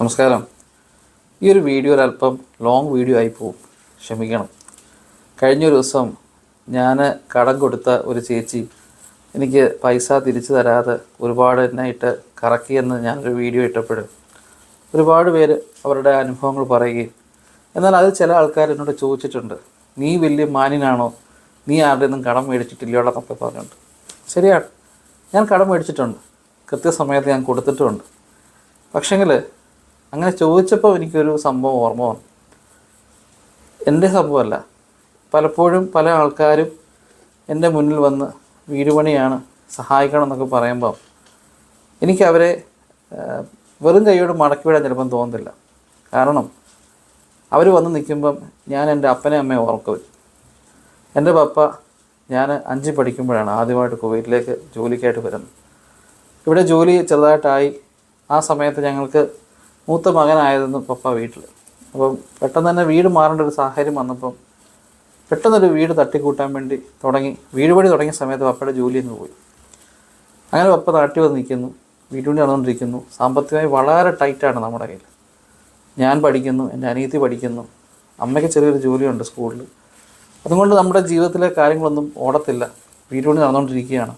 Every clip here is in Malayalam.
നമസ്കാരം. ഈ ഒരു വീഡിയോ ഒരല്പം ലോങ് വീഡിയോ ആയി പോവും. ക്ഷമിക്കണം. കഴിഞ്ഞ ഒരു ദിവസം ഞാൻ കടം കൊടുത്ത ഒരു ചേച്ചി എനിക്ക് പൈസ തിരിച്ചു തരാതെ ഒരുപാട് എന്നായിട്ട് കറക്കിയെന്ന് ഞാനൊരു വീഡിയോ ഇട്ടപ്പോഴും ഒരുപാട് പേര് അവരുടെ അനുഭവങ്ങൾ പറയുകയും എന്നാൽ അത് ചില ആൾക്കാർ എന്നോട് ചോദിച്ചിട്ടുണ്ട് നീ വലിയ മാനിനാണോ നീ ആരുടെ നിന്നും കടം മേടിച്ചിട്ടില്ലയോ? എന്നൊക്കെ പറഞ്ഞിട്ടുണ്ട്. ശരിയാണ്. ഞാൻ കടം മേടിച്ചിട്ടുണ്ട്. കൃത്യസമയത്ത് ഞാൻ കൊടുത്തിട്ടുമുണ്ട് പക്ഷേങ്കിൽ അങ്ങനെ ചോദിച്ചപ്പോൾ എനിക്കൊരു സംഭവം ഓർമ്മ വന്നു. എന്റെ സംഭവമല്ല. പലപ്പോഴും പല ആൾക്കാരും എന്റെ മുന്നിൽ വന്ന് വീട് പണിയാണ് സഹായിക്കണം എന്നൊക്കെ പറയുമ്പം എനിക്ക് അവരെ വെറും കൈയോട് മടക്കി വിടാൻ ചിലപ്പം തോന്നുന്നില്ല കാരണം അവർ വന്ന് നിൽക്കുമ്പം ഞാൻ എന്റെ അപ്പനെ അമ്മയെ ഓർക്കും. എന്റെ പപ്പ ഞാൻ അഞ്ച് പഠിക്കുമ്പോഴാണ് ആദ്യമായിട്ട് കുവൈറ്റിലേക്ക് ജോലിക്കായിട്ട് വരുന്നത്. ഇവിടെ ജോലി ചെറുതായിട്ടായി. ആ സമയത്ത് ഞങ്ങൾക്ക് മൂത്ത മകനായിരുന്നു പപ്പ വീട്ടിൽ അപ്പം പെട്ടെന്ന് തന്നെ വീട് മാറേണ്ട ഒരു സാഹചര്യം വന്നപ്പം പെട്ടെന്നൊരു വീട് തട്ടിക്കൂട്ടാൻ വേണ്ടി തുടങ്ങി വീട് തുടങ്ങിയ സമയത്ത് പപ്പയുടെ ജോലി അങ്ങ് പോയി. അങ്ങനെ പപ്പ നാട്ടിൽ വന്ന് നിൽക്കുന്നു വീട്ടുപണി നടന്നുകൊണ്ടിരിക്കുന്നു. സാമ്പത്തികമായി വളരെ ടൈറ്റാണ് നമ്മുടെ കയ്യിൽ ഞാൻ പഠിക്കുന്നു എന്റെ അനിയത്തി പഠിക്കുന്നു അമ്മയ്ക്ക് ചെറിയൊരു ജോലിയുണ്ട് സ്കൂളിൽ അതുകൊണ്ട് നമ്മുടെ ജീവിതത്തിലെ കാര്യങ്ങളൊന്നും ഓടത്തില്ല വീട്ടുപണി നടന്നുകൊണ്ടിരിക്കുകയാണ്.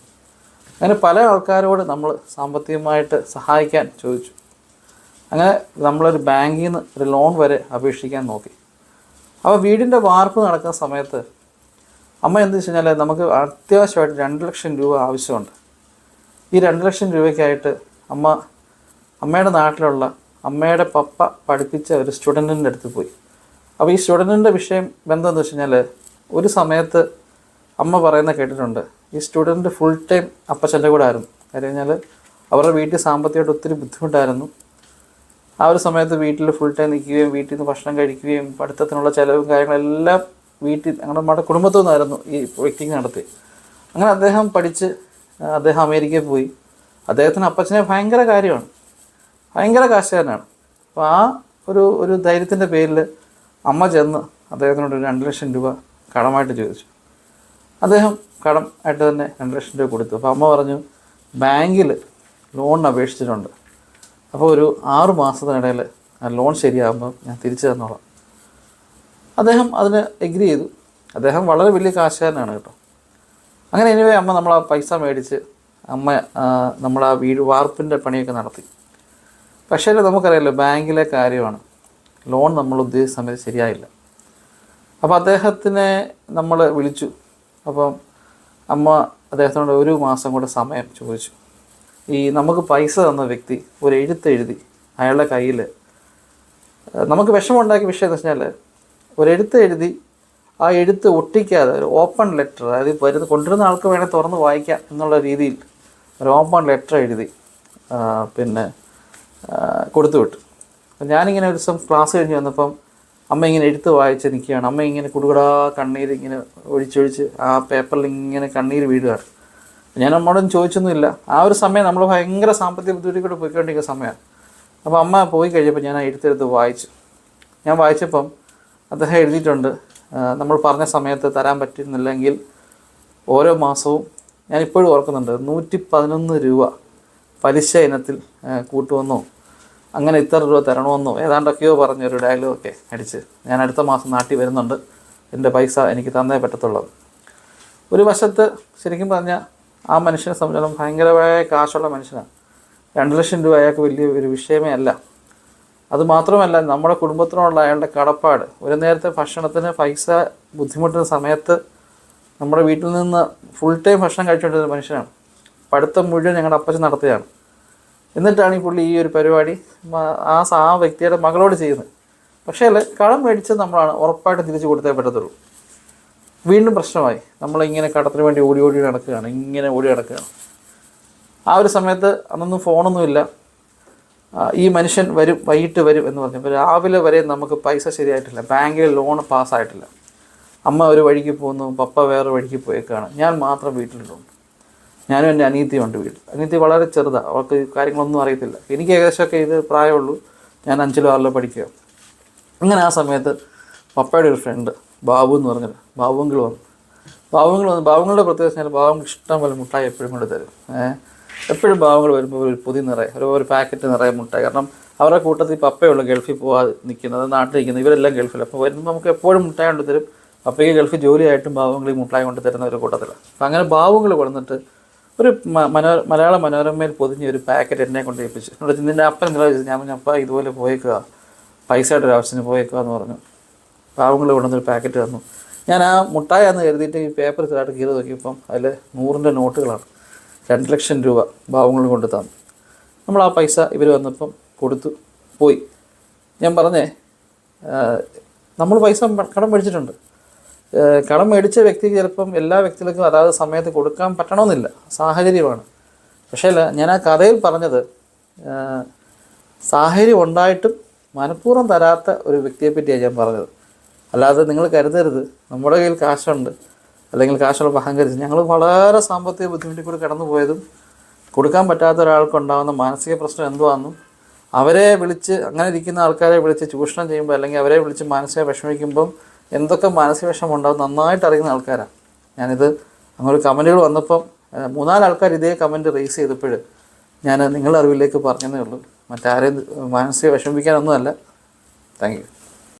അങ്ങനെ പല ആൾക്കാരോട് നമ്മൾ സാമ്പത്തികമായിട്ട് സഹായിക്കാൻ ചോദിച്ചു. അങ്ങനെ നമ്മളൊരു ബാങ്കിൽ നിന്ന് ഒരു ലോൺ വരെ അപേക്ഷിക്കാൻ നോക്കി. അപ്പോൾ വീടിന്റെ വാർപ്പ് നടക്കുന്ന സമയത്ത് അമ്മ എന്ത് വെച്ച് നമുക്ക് അത്യാവശ്യമായിട്ട് രണ്ട് ലക്ഷം രൂപ ആവശ്യമുണ്ട്. ഈ രണ്ട് ലക്ഷം രൂപയ്ക്കായിട്ട് അമ്മ അമ്മയുടെ നാട്ടിലുള്ള അമ്മയുടെ പപ്പ പഠിപ്പിച്ച ഒരു സ്റ്റുഡന്റിന്റെ അടുത്ത് പോയി. അപ്പോൾ ഈ സ്റ്റുഡന്റിന്റെ വിഷയം ബന്ധം എന്ന് ഒരു സമയത്ത് അമ്മ പറയുന്ന കേട്ടിട്ടുണ്ട് ഈ സ്റ്റുഡന്റ് ഫുൾ ടൈം അപ്പച്ചന്റെ കൂടെ ആയിരുന്നു. കാര്യം കഴിഞ്ഞാൽ അവരുടെ വീട്ടിൽ സാമ്പത്തികമായിട്ട് ഒത്തിരി ബുദ്ധിമുട്ടായിരുന്നു. ആ ഒരു സമയത്ത് വീട്ടിൽ ഫുൾ ടൈം നിൽക്കുകയും വീട്ടിൽ നിന്ന് ഭക്ഷണം കഴിക്കുകയും പഠിത്തത്തിനുള്ള ചിലവും കാര്യങ്ങളെല്ലാം വീട്ടിൽ ഞങ്ങളുടെ നമ്മുടെ കുടുംബത്തിൽ നിന്നായിരുന്നു ഈ വ്യക്തിക്ക് നടത്തി. അങ്ങനെ അദ്ദേഹം പഠിച്ച് അദ്ദേഹം അമേരിക്കയിൽ പോയി. അദ്ദേഹത്തിന് അപ്പച്ചനെ ഭയങ്കര കാര്യമാണ്. ഭയങ്കര കാശുകാരനാണ്. അപ്പോൾ ആ ഒരു ഒരു ധൈര്യത്തിന്റെ പേരിൽ അമ്മ ചെന്ന് അദ്ദേഹത്തിനോട് രണ്ട് ലക്ഷം രൂപ കടമായിട്ട് ചോദിച്ചു. അദ്ദേഹം കടം ആയിട്ട് തന്നെ രണ്ട് ലക്ഷം രൂപ കൊടുത്തു. അപ്പോൾ അമ്മ പറഞ്ഞു ബാങ്കിൽ ലോണിന് അപേക്ഷിച്ചിട്ടുണ്ട്. അപ്പോൾ ഒരു ആറ് മാസത്തിനിടയിൽ ലോൺ ശരിയാകുമ്പോൾ ഞാൻ തിരിച്ചു തന്നോളാം. അദ്ദേഹം അതിന് എഗ്രി ചെയ്തു. അദ്ദേഹം വളരെ വലിയ കാശുകാരനാണ് കേട്ടോ. അങ്ങനെ എനിവേ അമ്മ നമ്മൾ ആ പൈസ മേടിച്ച് അമ്മ നമ്മൾ ആ വീട് വാർപ്പിന്റെ പണിയൊക്കെ നടത്തി. പക്ഷേ നമുക്കറിയാമല്ലോ ബാങ്കിലെ കാര്യമാണ്. ലോൺ നമ്മൾ ഉദ്ദേശിച്ച സമയത്ത് ശരിയായില്ല. അപ്പോൾ അദ്ദേഹത്തിനെ നമ്മൾ വിളിച്ചു. അപ്പം അമ്മ അദ്ദേഹത്തിനോട് ഒരു മാസം കൂടെ സമയം ചോദിച്ചു. ഈ നമുക്ക് പൈസ തന്ന വ്യക്തി ഒരു എഴുത്ത് എഴുതി അയാളുടെ കയ്യിൽ നമുക്ക് വിഷമമുണ്ടാക്കിയ വിഷയം എന്ന് വെച്ചാൽ ഒരു എഴുത്ത് എഴുതി ആ എഴുത്ത് ഒട്ടിക്കാതെ ഒരു ഓപ്പൺ ലെറ്റർ അതായത് വരുന്ന കൊണ്ടുവരുന്ന ആൾക്ക് വേണേൽ തുറന്ന് വായിക്കാം എന്നുള്ള രീതിയിൽ ഒരു ഓപ്പൺ ലെറ്റർ എഴുതി പിന്നെ കൊടുത്തു വിട്ടു. ഞാനിങ്ങനെ ഒരു ദിവസം ക്ലാസ് കഴിഞ്ഞ് വന്നപ്പം അമ്മ ഇങ്ങനെ എഴുത്ത് വായിച്ച് നിൽക്കുകയാണ്. അമ്മ ഇങ്ങനെ കുടുകടാ കണ്ണീര് ഇങ്ങനെ ഒഴിച്ചൊഴിച്ച് ആ പേപ്പറിൽ ഇങ്ങനെ കണ്ണീര് വീഴുകയാണ്. ഞാൻ അമ്മയോടൊന്നും ചോദിച്ചൊന്നുമില്ല. ആ ഒരു സമയം നമ്മൾ ഭയങ്കര സാമ്പത്തിക ബുദ്ധിമുട്ടിക്കൂടെ പോയിക്കൊണ്ടിരിക്കുന്ന സമയമാണ് അപ്പോൾ അമ്മ പോയി കഴിഞ്ഞപ്പോൾ ഞാൻ എഴുത്തെടുത്ത് വായിച്ചു. ഞാൻ വായിച്ചപ്പം അദ്ദേഹം എഴുതിയിട്ടുണ്ട് നമ്മൾ പറഞ്ഞ സമയത്ത് തരാൻ പറ്റുന്നില്ലെങ്കിൽ ഓരോ മാസവും ഞാൻ ഇപ്പോഴും ഓർക്കുന്നുണ്ട് നൂറ്റി പതിനൊന്ന് രൂപ പലിശ ഇനത്തിൽ കൂട്ടുമെന്നോ അങ്ങനെ ഇത്ര രൂപ തരണമെന്നോ ഏതാണ്ടൊക്കെയോ പറഞ്ഞൊരു ഡയലോഗൊക്കെ അടിച്ച് ഞാൻ അടുത്ത മാസം നാട്ടിൽ വരുന്നുണ്ട്. എന്റെ പൈസ എനിക്ക് തന്നേ പറ്റത്തുള്ളത് ഒരു വശത്ത് ശരിക്കും പറഞ്ഞാൽ ആ മനുഷ്യനെ സംബന്ധിച്ചിടത്തോളം ഭയങ്കരമായ കാശുള്ള മനുഷ്യനാണ്. രണ്ട് ലക്ഷം രൂപ അയാൾക്ക് വലിയ ഒരു വിഷയമേ അല്ല. അത് മാത്രമല്ല നമ്മുടെ കുടുംബത്തിനോടുള്ള അയാളുടെ കടപ്പാട്. ഒരു നേരത്തെ ഭക്ഷണത്തിന് പൈസ ബുദ്ധിമുട്ടുന്ന സമയത്ത് നമ്മുടെ വീട്ടിൽ നിന്ന് ഫുൾ ടൈം ഭക്ഷണം കഴിച്ചുകൊണ്ടിരുന്ന മനുഷ്യനാണ്. പഠിത്തം മുഴുവൻ ഞങ്ങളുടെ അപ്പച്ചൻ നടത്തുകയാണ് എന്നിട്ടാണ് ഈ പുള്ളി ഈ ഒരു പരിപാടി ആ ആ വ്യക്തിയുടെ മകളോട് ചെയ്യുന്നത്. പക്ഷേ കടം മേടിച്ചത് നമ്മളാണ്. ഉറപ്പായിട്ട് തിരിച്ചു കൊടുത്തേ പറ്റത്തുള്ളൂ. വീണ്ടും പ്രശ്നമായി. നമ്മളിങ്ങനെ കടത്തിന് വേണ്ടി ഓടി ഓടി നടക്കുകയാണ്. ഇങ്ങനെ ഓടി നടക്കുകയാണ്. ആ ഒരു സമയത്ത് അന്നൊന്നും ഫോണൊന്നുമില്ല. ഈ മനുഷ്യൻ വരും വൈകിട്ട് വരും എന്ന് പറഞ്ഞപ്പോൾ രാവിലെ വരെ നമുക്ക് പൈസ ശരിയായിട്ടില്ല. ബാങ്കിൽ ലോൺ പാസ്സായിട്ടില്ല. അമ്മ ഒരു വഴിക്ക് പോകുന്നു പപ്പ വേറെ വഴിക്ക് പോയേക്കാണ്. ഞാൻ മാത്രം വീട്ടിലുണ്ട് ഞാനും എന്റെ അനിയത്തിയുണ്ട് വീട്ടിൽ. അനീതി വളരെ ചെറുതാണ് അവൾക്ക് കാര്യങ്ങളൊന്നും അറിയത്തില്ല. എനിക്ക് ഏകദേശമൊക്കെ ഇത് പ്രായമുള്ളൂ. ഞാൻ അഞ്ചിലോ ആറിലോ പഠിക്കുക അങ്ങനെ ആ സമയത്ത് പപ്പയുടെ ഒരു ഫ്രണ്ട് ബാബു എന്ന് പറഞ്ഞത്. ബാബുങ്കിൾ വന്നു. ഭാവങ്ങൾ വന്ന്. ഭാവങ്ങളുടെ പ്രത്യേകത ഭാവങ്ങൾ ഇഷ്ടം പോലെ മുട്ടായി എപ്പോഴും കൊണ്ട് തരും. എപ്പോഴും ഭാവങ്ങൾ വരുമ്പോൾ ഒരു പൊതി നിറയെ ഒരു ഒരു പാക്കറ്റ് നിറയെ മുട്ടായി. കാരണം അവരുടെ കൂട്ടത്തിൽ പപ്പയുള്ള ഗൾഫിൽ പോകാതെ നിൽക്കുന്നത് നാട്ടിൽ നിൽക്കുന്നത് ഇവരെല്ലാം ഗൾഫിൽ അപ്പോൾ വരുമ്പോൾ നമുക്ക് എപ്പോഴും മുട്ടായി കൊണ്ട് തരും. പപ്പയ്ക്ക് ഗൾഫിൽ ജോലിയായിട്ടും ഭാവങ്ങൾ ഈ മുട്ടായി കൊണ്ട് തരുന്ന ഒരു കൂട്ടത്തിലാണ് അപ്പം അങ്ങനെ ഭാവങ്ങൾ കൊണ്ടുവന്നിട്ട് ഒരു മനോ മലയാള മനോരമയിൽ പൊതിഞ്ഞ ഒരു പാക്കറ്റ് എന്നെ കൊണ്ട് ഏൽപ്പിച്ചു. എന്നിട്ട് നിന്റെ അപ്പൻ നിങ്ങളെ ഞാൻ അപ്പ ഇതുപോലെ പോയേക്കുക പൈസയുടെ ഒരു ആവശ്യത്തിന് പോയേക്കുക എന്ന് പറഞ്ഞു. പാവങ്ങൾ കൊണ്ടുവന്നൊരു പാക്കറ്റ് തന്നു. ഞാൻ ആ മുട്ടായെന്ന് കരുതിയിട്ട് ഈ പേപ്പർ ചെറുതായിട്ട് കീറി നോക്കിയപ്പം അതിൽ നൂറിന്റെ നോട്ടുകളാണ്. രണ്ട് ലക്ഷം രൂപ പാവങ്ങൾ കൊണ്ട് തന്നു. നമ്മൾ ആ പൈസ ഇവർ വന്നപ്പം കൊടുത്തു പോയി. ഞാൻ പറഞ്ഞേ നമ്മൾ പൈസ കടം മേടിച്ചിട്ടുണ്ട്. കടം മേടിച്ച വ്യക്തിക്ക് ചിലപ്പം എല്ലാ വ്യക്തികൾക്കും അതാത് സമയത്ത് കൊടുക്കാൻ പറ്റണമെന്നില്ല. സാഹചര്യമാണ്. പക്ഷേ അല്ല ഞാൻ ആ കഥയിൽ പറഞ്ഞത് സാഹചര്യം ഉണ്ടായിട്ടും മനഃപൂർവം തരാത്ത ഒരു വ്യക്തിയെപ്പറ്റിയാണ് ഞാൻ പറഞ്ഞത്. അല്ലാതെ നിങ്ങൾ കരുതരുത്. നമ്മുടെ കയ്യിൽ കാശുണ്ട്. അല്ലെങ്കിൽ കാശുള്ള അഹങ്കരിച്ച് ഞങ്ങൾ വളരെ സാമ്പത്തിക ബുദ്ധിമുട്ടിൽ കൂടി കടന്നു പോയതും കൊടുക്കാൻ പറ്റാത്ത ഒരാൾക്കുണ്ടാകുന്ന മാനസിക പ്രശ്നം എന്തുവാണെന്നും അവരെ വിളിച്ച് അങ്ങനെ ഇരിക്കുന്ന ആൾക്കാരെ വിളിച്ച് ചൂഷണം ചെയ്യുമ്പോൾ അല്ലെങ്കിൽ അവരെ വിളിച്ച് മാനസിക വിഷമിക്കുമ്പം എന്തൊക്കെ മാനസിക വിഷമം ഉണ്ടാവും നന്നായിട്ട് അറിയുന്ന ആൾക്കാരാണ് ഞാനിത് അങ്ങനെ കമന്റുകൾ വന്നപ്പം മൂന്നാൽ ആൾക്കാർ ഇതേ കമന്റ് റേസ് ചെയ്തപ്പോൾ ഞാൻ നിങ്ങളുടെ അറിവിലേക്ക് പറഞ്ഞതേ ഉള്ളൂ. മറ്റാരെയും മാനസിക വിഷമിപ്പിക്കാനൊന്നുമല്ല. Thank you.